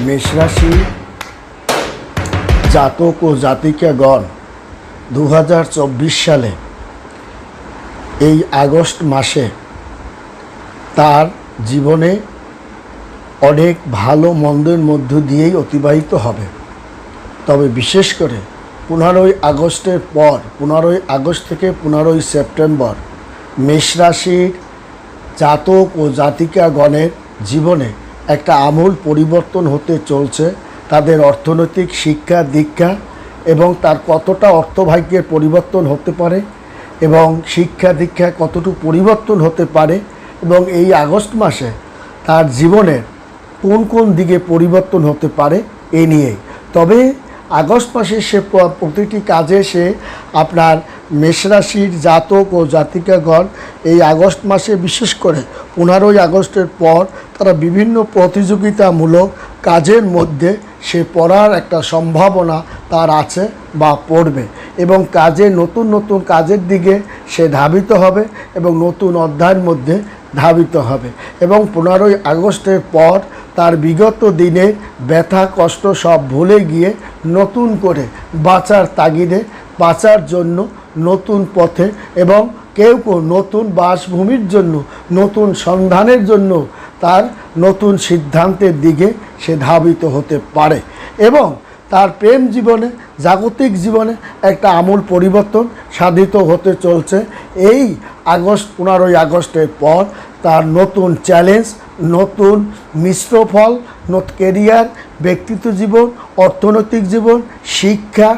মেষরাশি জাতক ও জাতিকাগণ দু হাজার চব্বিশ সালে এই আগস্ট মাসে তার জীবনে অনেক ভালো মন্দের মধ্য দিয়েই অতিবাহিত হবে। তবে বিশেষ করে পনেরোই আগস্টের পর, পনেরোই আগস্ট থেকে পনেরোই সেপ্টেম্বর, মেষ রাশির জাতক ও জাতিকাগণের জীবনে একটা আমূল পরিবর্তন হতে চলছে তাদের অর্থনৈতিক শিক্ষা, দীক্ষা এবং তার কতটা অর্থভাগ্যের পরিবর্তন হতে পারে এবং শিক্ষা, দীক্ষা কতটুকু পরিবর্তন হতে পারে এবং এই আগস্ট মাসে তার জীবনের কোন কোন দিকে পরিবর্তন হতে পারে এ নিয়েই তবে আগস্ট মাসে সে প্রতিটি কাজে সে আপনার মেষরাশির জাতক ও জাতিকাগণ এই আগস্ট মাসে বিশেষ করে পনেরোই আগস্টের পর তারা বিভিন্ন প্রতিযোগিতামূলক কাজের মধ্যে সে পড়ার একটা সম্ভাবনা তার আছে বা পড়বে এবং কাজে নতুন নতুন কাজের দিকে সে ধাবিত হবে এবং নতুন অধ্যায়ের মধ্যে ধাবিত হবে এবং পনেরোই আগস্টের পর তার বিগত দিনের ব্যথা, কষ্ট সব ভুলে গিয়ে নতুন করে বাঁচার তাগিদে, বাঁচার জন্য নতুন পথে এবং কেউ কেউ নতুন বাসভূমির জন্য, নতুন সন্ধানের জন্য তার নতুন সিদ্ধান্তের দিকে সে ধাবিত হতে পারে এবং তার প্রেম জীবনে, জাগতিক জীবনে একটা আমূল পরিবর্তন সাধিত হতে চলছে। এই আগস্ট, পনেরোই আগস্টের পর তার নতুন চ্যালেঞ্জ, নতুন মিশ্র ফল নত কেরিয়ার ব্যক্তিত্ব জীবন, অর্থনৈতিক জীবন, শিক্ষা,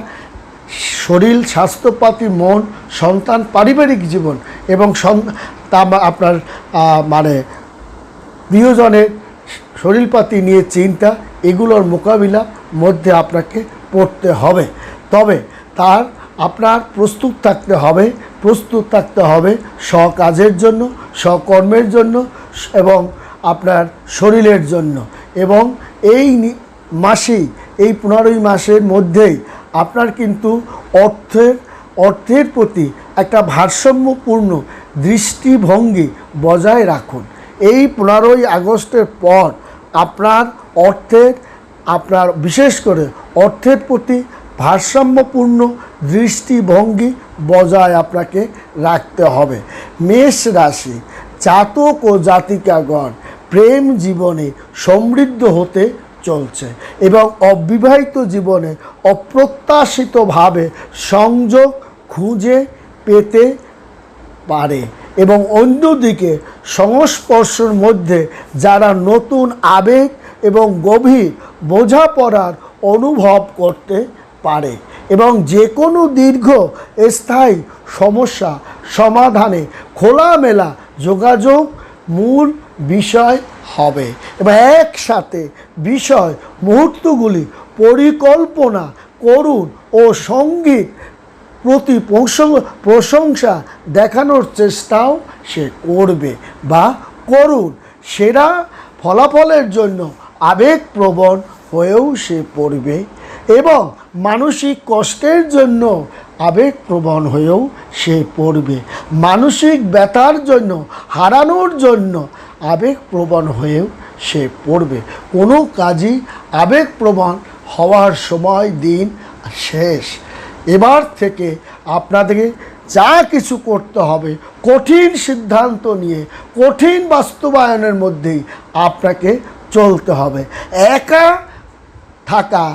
শরীর, স্বাস্থ্যপাতি, মন, সন্তান, পারিবারিক জীবন এবং আপনার মানে প্রিয়জনের শরীরপাতি নিয়ে চিন্তা, এগুলোর মোকাবিলা মধ্যে আপনাকে পড়তে হবে। তবে তার, আপনার প্রস্তুত থাকতে হবে, প্রস্তুত থাকতে হবে স্বকাজের জন্য, স্বকর্মের জন্য এবং আপনার শরীরের জন্য। এবং এই মাসেই, এই পনেরোই মাসের মধ্যেই আপনার কিন্তু অর্থের অর্থের প্রতি একটা ভারসাম্যপূর্ণ দৃষ্টিভঙ্গি বজায় রাখুন। এই পনেরোই আগস্টের পর আপনার অর্থের, আপনার বিশেষ করে অর্থের প্রতি ভারসাম্যপূর্ণ দৃষ্টিভঙ্গি বজায় আপনাকে রাখতে হবে। মেষ রাশি, জাতক ও জাতিকাগণ প্রেম জীবনে সমৃদ্ধ হতে চলছে এবং অবিবাহিত জীবনে অপ্রত্যাশিতভাবে সংযোগ খুঁজে পেতে পারে। এবং অন্যদিকে সংস্পর্শের মধ্যে যারা নতুন আবেগ এবং গভীর বোঝাপড়ার অনুভব করতে পারে এবং যে কোনো দীর্ঘ স্থায়ী সমস্যা সমাধানে খোলামেলা যোগাযোগ মূল বিষয় হবে এবং একসাথে বিষয় মুহূর্তগুলি পরিকল্পনা করুন ও সংগীত প্রতি প্রশং- প্রশংসা দেখানোর চেষ্টাও সে করবে বা করুন। সেরা ফলাফলের জন্য আবেগপ্রবণ হয়েও সে পড়বে এবং মানসিক কষ্টের জন্য আবেগপ্রবণ হয়েও সে পড়বে। মানসিক ব্যথার জন্য, হারানোর জন্য আবেগপ্রবণ হয়েও সে পড়বে। কোনো কাজই আবেগপ্রবণ হওয়ার সময় দিন শেষ। এবার থেকে আপনাদের যা কিছু করতে হবে, কঠিন সিদ্ধান্ত নিয়ে, কঠিন বাস্তবায়নের মধ্যেই আপনাকে চলতে হবে। একা থাকা,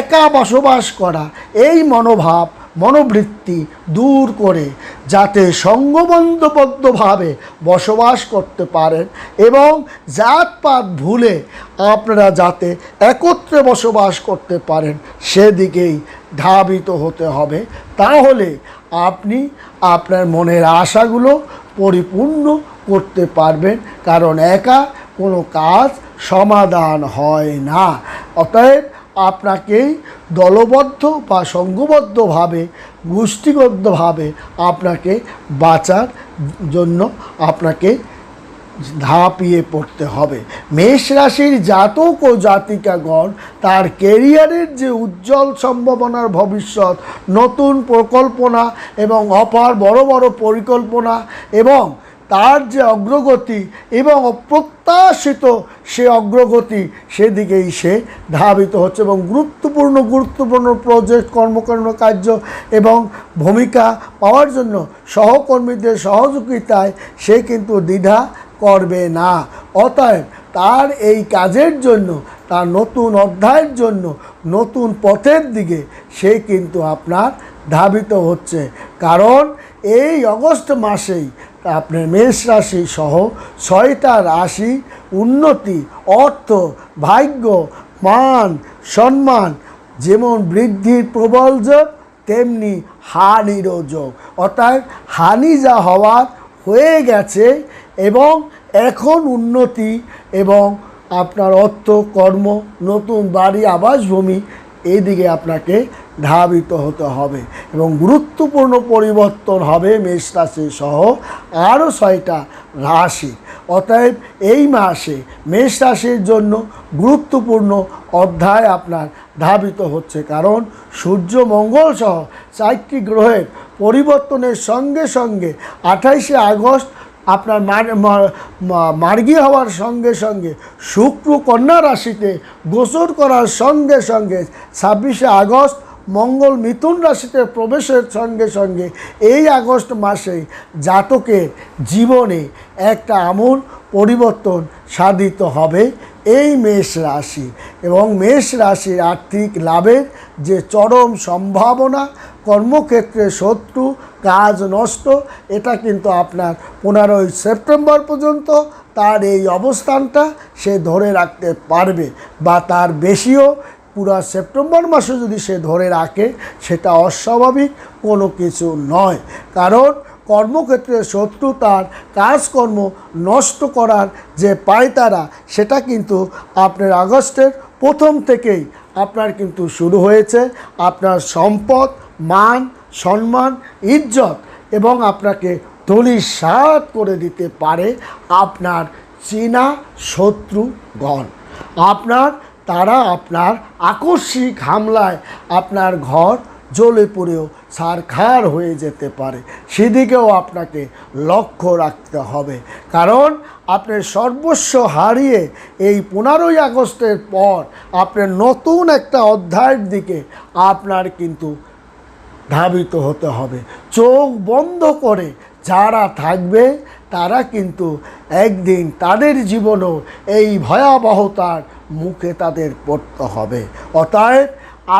একা বসবাস করা, এই মনোভাব, মনোবৃত্তি দূর করে যাতে সঙ্গবন্ধবদ্ধভাবে বসবাস করতে পারেন এবং জাতপাত ভুলে আপনারা যাতে একত্রে বসবাস করতে পারেন সেদিকেই ধাবিত হতে হবে। তাহলে আপনি আপনার মনের আশাগুলো পরিপূর্ণ করতে পারবেন, কারণ একা কোনো কাজ সমাধান হয় না। অতএব আপনাকেই দলবদ্ধ বা সংঘবদ্ধভাবে গোষ্ঠীবদ্ধভাবে আপনাকে বাঁচার জন্য আপনাকে ধাপিয়ে পড়তে হবে। মেষ রাশির জাতক ও জাতিকাগণ তার কেরিয়ারের যে উজ্জ্বল সম্ভাবনার ভবিষ্যৎ, নতুন প্রকল্পনা এবং অপার বড় বড় পরিকল্পনা এবং তার যে অগ্রগতি এবং অপ্রত্যাশিত সে অগ্রগতি, সেদিকেই সে ধাবিত হচ্ছে এবং গুরুত্বপূর্ণ গুরুত্বপূর্ণ প্রজেক্ট কর্মকাণ্ড, কার্য এবং ভূমিকা পাওয়ার জন্য সহকর্মীদের সহযোগিতায় সে কিন্তু দ্বিধা করবে না। অতএব তার এই কাজের জন্য, তার নতুন অধ্যায়ের জন্য, নতুন পথের দিকে সে কিন্তু আপনার ধাবিত হচ্ছে। কারণ এই অগস্ট মাসেই আপনার মেষ রাশি সহ ছয়টা রাশি উন্নতি, অর্থ, ভাগ্য, মান, সম্মান যেমন বৃদ্ধির প্রবল যোগ, তেমনি হানিরও যোগ। অর্থাৎ হানি যা হওয়ার হয়ে গেছে এবং এখন উন্নতি এবং আপনার অর্থ, কর্ম, নতুন বাড়ি, আবাসভূমি এই দিকে আপনাকে ধাবিত হতে হবে এবং গুরুত্বপূর্ণ পরিবর্তন হবে মেষ রাশি সহ আরও ছয়টা রাশি। অতএব এই মাসে মেষ রাশির জন্য গুরুত্বপূর্ণ অধ্যায় আপনার ধাবিত হচ্ছে। কারণ সূর্য, মঙ্গল সহ চারটি গ্রহের পরিবর্তনের সঙ্গে সঙ্গে আঠাইশে আগস্ট আপনার মার্গী হওয়ার সঙ্গে সঙ্গে শুক্র কন্যা রাশিতে গোচর করার সঙ্গে সঙ্গে ছাব্বিশে আগস্ট মঙ্গল মিথুন রাশিতে প্রবেশের সঙ্গে সঙ্গে এই আগস্ট মাসে জাতকের জীবনে একটা আমূল পরিবর্তন সাধিত হবে এই মেষ রাশি। এবং মেষ রাশির আর্থিক লাভের যে চরম সম্ভাবনা কর্মক্ষেত্রে শত্রু, কাজ নষ্ট, এটা কিন্তু আপনার পনেরোই সেপ্টেম্বর পর্যন্ত তার এই অবস্থানটা সে ধরে রাখতে পারবে বা তার বেশিও পুরা সেপ্টেম্বর মাসে যদি সে ধরে রাখে সেটা অস্বাভাবিক কোনো কিছু নয়। কারণ কর্মক্ষেত্রে শত্রু তার কাজকর্ম নষ্ট করার যে পায়তারা সেটা কিন্তু আপনার আগস্টের প্রথম থেকেই আপনার কিন্তু শুরু হয়েছে। আপনার সম্পদ মান, সম্মান, ইজ্জত এবং আপনাকে ধূলিসাৎ করে দিতে পারে আপনার চীনা শত্রুগণ। আপনার, তারা আপনার আকস্মিক হামলায় আপনার ঘর জ্বলে পড়েও সারখার হয়ে যেতে পারে। সেদিকেও আপনাকে লক্ষ্য রাখতে হবে। কারণ আপনি সর্বস্ব হারিয়ে এই পনেরোই আগস্টের পর আপনার নতুন একটা অধ্যায়ের দিকে আপনার কিন্তু ধাবিত হতে হবে। চোখ বন্ধ করে যারা থাকবে, তারা কিন্তু একদিন তাদের জীবনও এই ভয়াবহতার মুখে তাদের পড়তে হবে। অতএব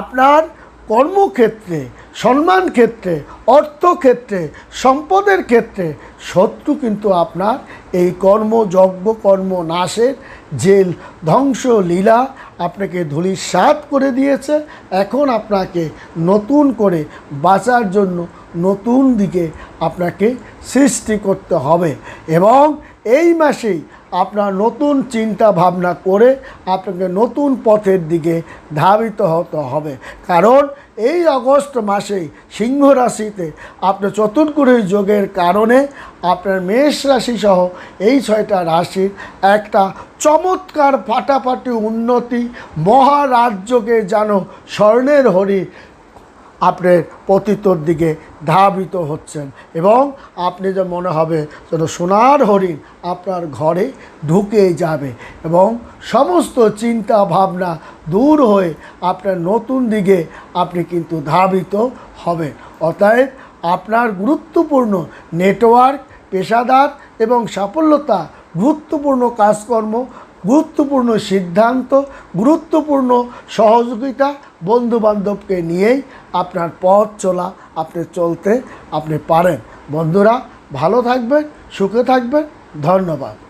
আপনার কর্মক্ষেত্রে সম্মান ক্ষেত্রে অর্থক্ষেত্রে, সম্পদের ক্ষেত্রে শত্রু কিন্তু আপনার। এই কর্মযজ্ঞ কর্ম, নাশের জেল, ধ্বংস, লীলা আপনাকে ধুলি সাত করে দিয়েছে। এখন আপনাকে নতুন করে বাঁচার জন্য নতুন দিকে আপনাকে সৃষ্টি করতে হবে। এবং এই মাসেই আপনার নতুন চিন্তা ভাবনা করে আপনাকে নতুন পথের দিকে ধাবিত হতে হবে। কারণ এই আগস্ট মাসেই সিংহ রাশিতে আপনার চতুর্গ্রহী যোগের কারণে আপনার মেষ রাশি সহ এই ছয়টা রাশির একটা চমৎকার ফাটাফাটি উন্নতি মহারাজ্যকে যেন স্বর্ণের হরি আপনার পতিতর দিকে ধাবিত হচ্ছেন। এবং আপনি যে মনে হবে যেন সোনার হরিণ আপনার ঘরে ঢুকে যাবে এবং সমস্ত চিন্তা ভাবনা দূর হয়ে আপনার নতুন দিকে আপনি কিন্তু ধাবিত হবে অতএব আপনার গুরুত্বপূর্ণ নেটওয়ার্ক, পেশাদার এবং সাফল্যতা, গুরুত্বপূর্ণ কাজকর্ম, গুরুত্বপূর্ণ সিদ্ধান্ত, গুরুত্বপূর্ণ সহযোগিতা বন্ধুবান্ধবকে নিয়েই আপনার পথ চলা আপনি চলতে আপনি পারেন। বন্ধুরা ভালো থাকবেন সুখে থাকবেন। ধন্যবাদ।